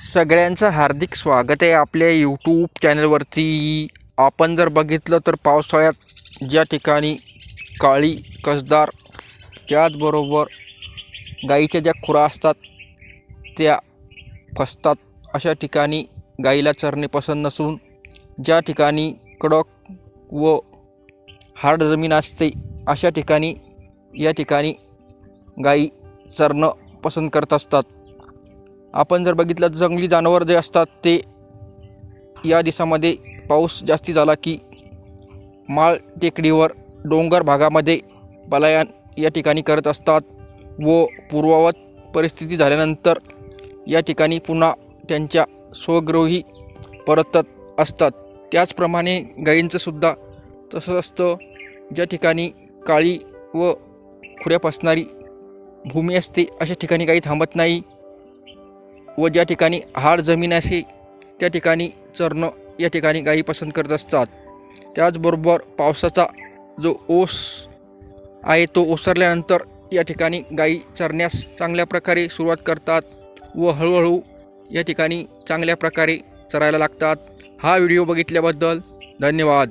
सगळ्यांचं हार्दिक स्वागत आहे आपल्या यूट्यूब चॅनलवरती आपण जर बघितलं तर पावसाळ्यात ज्या ठिकाणी काळी कसदार त्याचबरोबर गाईच्या ज्या खुरा असतात त्या फसतात. अशा ठिकाणी गाईला चरणे पसंत नसून ज्या ठिकाणी कडक व हार्ड जमीन असते अशा ठिकाणी या ठिकाणी गाई चरणं पसंत करत असतात. आपण जर बघितलं तर जंगली जनावर जे असतात ते या दिवसामध्ये पाऊस जास्ती झाला की माळ टेकडीवर डोंगर भागामध्ये पलायन या ठिकाणी करत असतात व पूर्ववत परिस्थिती झाल्यानंतर या ठिकाणी पुन्हा त्यांच्या स्वगृही परतत असतात. त्याचप्रमाणे गायींचंसुद्धा तसंच असतं. ज्या ठिकाणी काळी व खुऱ्या फसणारी भूमी असते अशा ठिकाणी काही थांबत नाही. व ज्या ठिकाणी हाड जमीन असे त्या ठिकाणी चरणं या ठिकाणी गायी पसंत करत असतात. त्याचबरोबर पावसाचा जो ओस आहे तो ओसरल्यानंतर या ठिकाणी गायी चरण्यास चांगल्या प्रकारे सुरुवात करतात व हळूहळू या ठिकाणी चांगल्या प्रकारे चरायला लागतात. हा व्हिडिओ बघितल्याबद्दल धन्यवाद.